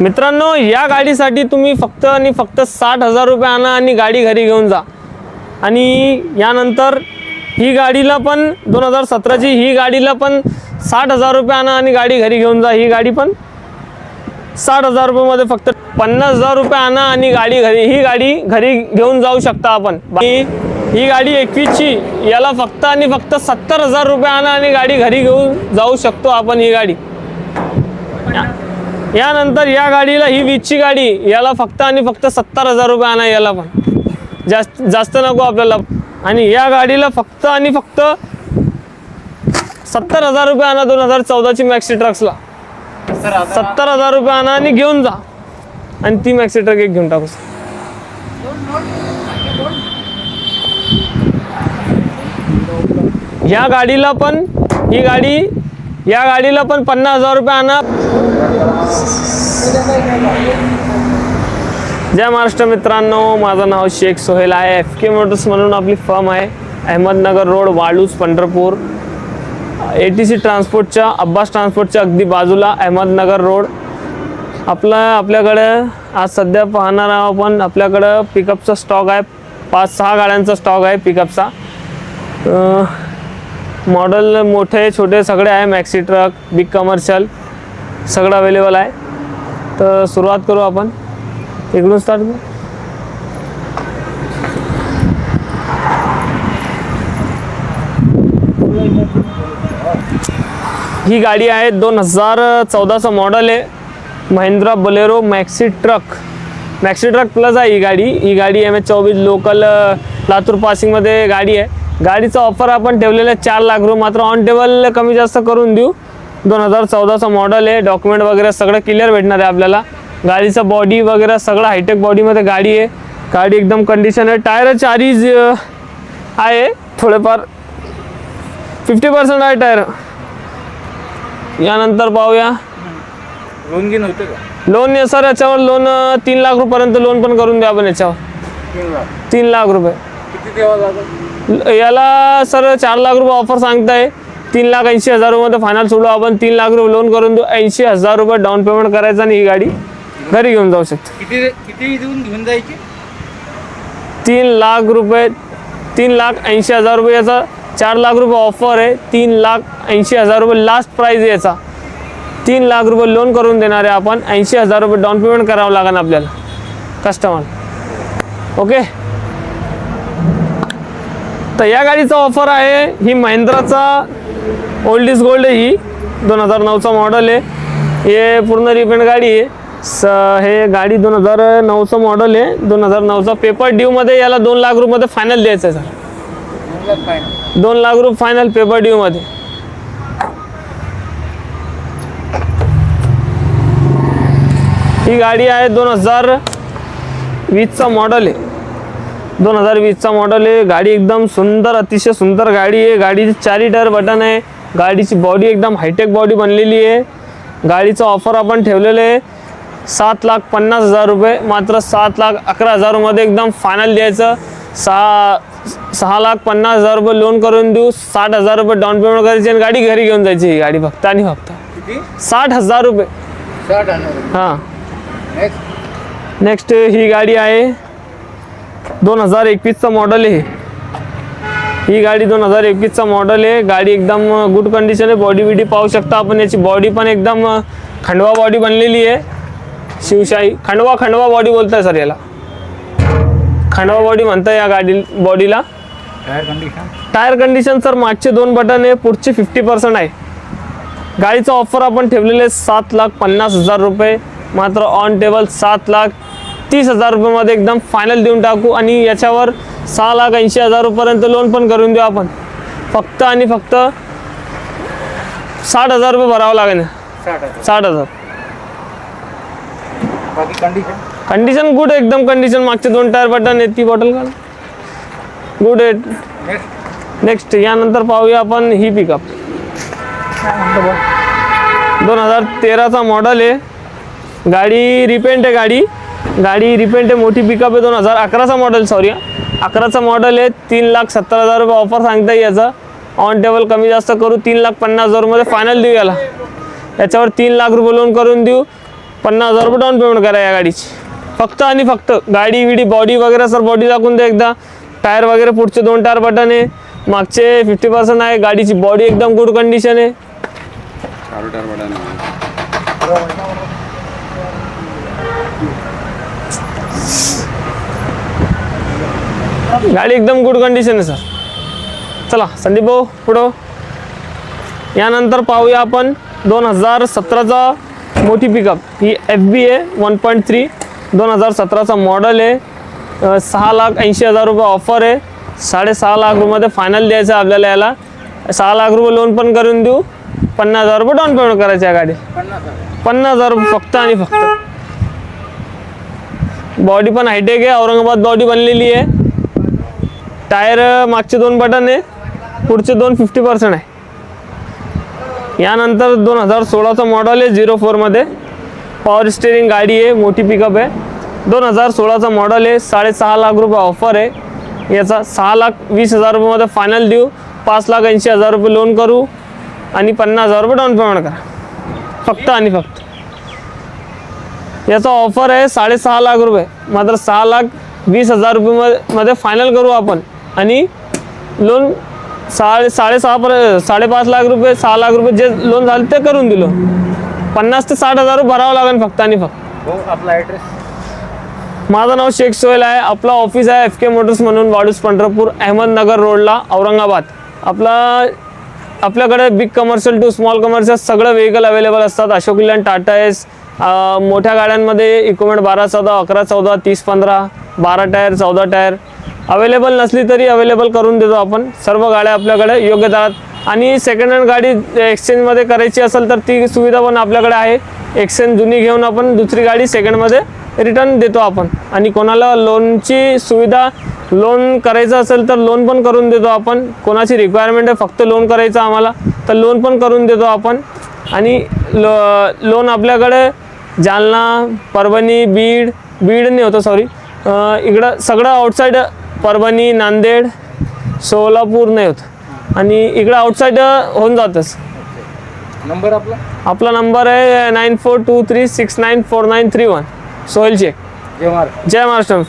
मित्रांनो या गाडीसाठी तुम्ही फक्त आणि फक्त साठ हजार रुपये आणा आणि गाडी घरी घेऊन जा. आणि यानंतर ही गाडीला पण दोन हजार सतराची ही गाडीला पण साठ हजार रुपये आणा आणि गाडी घरी घेऊन जा. ही गाडी पण साठ हजार रुपयामध्ये फक्त पन्नास हजार रुपये आणा आणि गाडी घरी ही गाडी घरी घेऊन जाऊ शकता आपण. ही ही गाडी एकवीसची याला फक्त आणि फक्त सत्तर हजार रुपये आणा आणि गाडी घरी घेऊन जाऊ शकतो आपण ही गाडी. यानंतर या गाडीला ही वीजची गाडी याला फक्त आणि फक्त सत्तर हजार रुपये आणा याला पण. जास्त जास्त नको आपल्याला. आणि या गाडीला फक्त आणि फक्त सत्तर हजार रुपये आणा दोन हजार चौदाची मॅक्सी ट्रक्सला सत्तर हजार रुपये आणा आणि घेऊन जा. आणि ती मॅक्सी ट्रक एक घेऊन टाकू. या गाडीला पण ही गाडी या गाडीला पण पन्नास हजार रुपये आणा. जय महाराष्ट्र मित्रांनो माझं नाव शेख सोहेल आहे. एफ के मोटर्स म्हणून आपली फर्म आहे Ahmednagar road Waluj Pandharpur. A T C ट्रान्सपोर्टच्या Abbas ट्रान्सपोर्टच्या अगदी बाजूला अहमदनगर रोड. आपला आपल्याकडं आज सध्या पाहणार आहोत आपण आपल्याकडं पिकअपचा स्टॉक आहे. पाच सहा गाड्यांचा स्टॉक आहे पिकअपचा मॉडेल मोठे छोटे सगळे आहे मॅक्सी ट्रक बिग कमर्शियल सगळं अवेलेबल आहे. तर सुरुवात करू आपण. इकडून स्टार्ट करू. ही गाडी आहे दोन हजार चौदाचं मॉडेल आहे. Mahindra Bolero maxi truck maxi truck plus आहे ही गाडी. ही गाडी एम एच चोवीस लोकल लातूर पासिंगमध्ये गाडी आहे. गाडीचा ऑफर आपण ठेवलेला आहे चार लाख रुपये. मात्र ऑन टेबल कमी जास्त करून देऊ. दोन हजार चौदाचं मॉडेल आहे. डॉक्युमेंट वगैरे सगळं क्लिअर भेटणार आहे आपल्याला. गाडीचा बॉडी वगैरे सगळं हायटेक बॉडीमध्ये गाडी आहे. गाडी एकदम कंडिशन आहे. टायर चारही ज- आहे. थोडेफार फिफ्टी पर्सेंट आहे टायर यानंतर पाहूया. लोन घेऊन होते का? लोन सर याच्यावर लोन तीन लाख रुपयापर्यंत लोन पण करून द्या आपण याच्यावर. तीन लाख. रुपये. याला सर चार लाख रुपये ऑफर सांगताय. तीन लाख ऐंशी हजार रुपये फायनल सोडू. आपण तीन लाख रुपये लोन करून देऊ. ऐंशी हजार रुपये डाऊन पेमेंट करायचं आणि ही गाडी घरी घेऊन जाऊ शकते. किती किती देऊन घेऊन जायची? तीन लाख रुपये तीन लाख ऐंशी हजार रुपये याचा चार लाख रुपये ऑफर आहे. तीन लाख ऐंशी हजार रुपये लास्ट प्राईज याचा. तीन लाख रुपये लोन करून देणार आहे आपण ऐंशी हजार रुपये डाऊन पेमेंट करावं लागेल आपल्याला. कस्टमर ओके तर या गाडीचा ऑफर आहे. ही महिंद्राचा ओल्ड इज गोल्ड आहे ही. दोन हजार नऊचा मॉडल आहे. हे पूर्ण रिपेंट गाडी आहे. स हे गाडी दोन हजार नऊचं मॉडल आहे. दोन हजार नऊचा पेपर ड्यूमध्ये याला दोन लाख रुपये फायनल द्यायचं आहे सर दोन लाख दोन लाख रुपये फायनल पेपर ड्यूमध्ये ही गाडी आहे दोन हजार वीसचा मॉडल आहे. दोन हजार वीसचा मॉडल आहे. गाडी एकदम सुंदर अतिशय सुंदर गाडी आहे. गाडीचे चारी टायर बटन आहे. गाडीची बॉडी एकदम हायटेक बॉडी बनलेली आहे. गाडीचं ऑफर आपण ठेवलेलं आहे. सात लाख पन्नास हजार रुपये मात्र सात लाख अकरा हजारमध्ये एकदम फायनल द्यायचं. सहा सहा लाख पन्नास हजार रुपये लोन करून देऊ. साठ हजार रुपये डाऊन पेमेंट करायची आणि गाडी घरी घेऊन जायची ही गाडी फक्त आणि फक्त. किती? साठ हजार रुपये. हां. नेक्स्ट नेक्स्ट ही गाडी आहे. दोन हजार एकवीसचं मॉडल आहे. ही गाडी दोन हजार एकवीसचा मॉडल आहे. गाडी एकदम गुड कंडिशन आहे. बॉडी बिडी पाहू शकता आपण. याची बॉडी पण एकदम खंडवा बॉडी बनलेली आहे. शिवशाही खंडवा खंडवा बॉडी बोलताय सर याला. खंडवा बॉडी म्हणताय या गाडी बॉडीला tyre condition tyre condition sir मागचे दोन बटन आहे. पुढचे फिफ्टी पर्सेंट आहे. गाडीचा ऑफर आपण ठेवलेले सात लाख पन्नास हजार रुपये. मात्र ऑन टेबल सात लाख तीस हजार रुपयामध्ये एकदम फायनल देऊन टाकू आणि याच्यावर सहा लाख ऐंशी हजार रुपयापर्यंत लोन पण करून देऊ आपण. फक्त आणि फक्त साठ हजार रुपये भरावं लागेल. साठ हजार. कंडिशन कंडिशन गुड एकदम कंडिशन मागचे दोन टायर बटन आहेत ती बॉटल काढ गुड आहे. नेक्स्ट नेक्स्ट यानंतर पाहूया आपण ही पिकअप दोन हजार तेराचा मॉडल आहे. गाडी रिपेंट आहे गाडी. गाडी रिपेंट आहे मोठी पिकअप आहे दोन हजार अकराचा मॉडेल सॉरी अकराचा मॉडेल आहे तीन लाख सत्तर हजार रुपये ऑफर सांगता याचा. ऑन टेबल कमी जास्त करू तीन लाख पन्नास हजारमध्ये फायनल देऊ याला. याच्यावर तीन लाख रुपये लोन करून देऊ पन्नास हजार रुपये डाऊन पेमेंट करा या गाडीची. फक्त आणि फक्त गाडी विडी बॉडी वगैरे सर बॉडी दाखवून द्या एकदा. टायर वगैरे पुढचे दोन टायर बटन आहे. मागचे फिफ्टी पर्सेंट आहे गाडीची बॉडी एकदम गुड कंडिशन आहे. टायर बटन आहे. गाडी एकदम गुड कंडिशन आहे सर चला संदीप भाऊ पुढं. यानंतर पाहूया आपण दोन हजार सतराचा मोठी पिकअप ही एफ बी आहे वन पॉईंट थ्री दोन हजार सतराचा मॉडल आहे. सहा लाख ऐंशी हजार रुपये ऑफर आहे. साडेसहा लाख रुपयामध्ये फायनल द्यायचं आहे आपल्याला याला. सहा लाख रुपये लोन पण करून देऊ. पन्नास हजार रुपये डाऊन पेमेंट करायचं या गाडी पन्नास हजार. रुपये फक्त आणि फक्त. बॉडी पण हायटेक आहे. औरंगाबाद बॉडी बनलेली आहे. टायर मागचे दोन बटन आहे. पुढचे दोन फिफ्टी पर्सेंट आहे. यानंतर दोन हजार सोळाचं मॉडल आहे झिरो फोरमध्ये पॉवर स्टेरिंग गाडी आहे मोठी पिकअप आहे. दोन हजार सोळाचं मॉडल आहे साडेसहा लाख रुपये ऑफर आहे. याचा सहा लाख वीस हजार रुपयेमध्ये फायनल देऊ पाच लाख ऐंशी हजार रुपये लोन करू. आणि पन्नास हजार रुपये डाऊन पेमेंट करा. फक्त आणि फक्त. याचा ऑफर आहे साडेसहा लाख रुपये. मात्र सहा लाख वीस हजार रुपये मध्ये फायनल करू आपण. आणि लोन साडे साडेसहा पर्यंत साडेपाच लाख रुपये सहा लाख रुपये जे लोन झाले ते करून दिलो. पन्नास ते साठ हजार रुपये भरावं लागेल फक्त आणि फक्त. हो आपला ॲड्रेस माझं नाव शेख सोहेल आहे. आपलं ऑफिस आहे एफ के मोटर्स म्हणून वाडूस पंढरपूर अहमदनगर रोडला औरंगाबाद. आपला आपल्याकडे big commercial to small commercial सगळं व्हेकल अवेलेबल असतात. अशोक लेलँड टाटा एस मोठ्या गाड्यांमध्ये इक्विपमेंट बारा चौदा अकरा चौदा तीस पंधरा बारा टायर चौदा टायर. अवेलेबल नसली तरी अवेलेबल करून देतो आपण. सर्व गाड्या आपल्याकडे योग्य दरात. आणि सेकंड हँड गाडी एक्सचेंजमध्ये करायची असेल तर ती सुविधा पण आपल्याकडे आहे. एक्सचेंज जुनी घेऊन आपण दुसरी गाडी सेकंडमध्ये रिटर्न देतो आपण. आणि कोणाला लोनची सुविधा लोन करायचं असेल तर लोन पण करून देतो आपण. कोणाची रिक्वायरमेंट आहे फक्त लोन करायचं आम्हाला तर लोन पण करून देतो आपण. आणि लो लोन आपल्याकडे जालना परभणी बीड बीड नाही होतं सॉरी इकडं सगळं आउटसाईड परभणी नांदेड सोलापूर नाही होत. आणि इकडं आउटसाईड होऊन जातंच. नंबर आपला? आपला नंबर आहे nine four two three six nine four nine three one Sohail Shaikh जय महाराज जय महाराष्ट्र.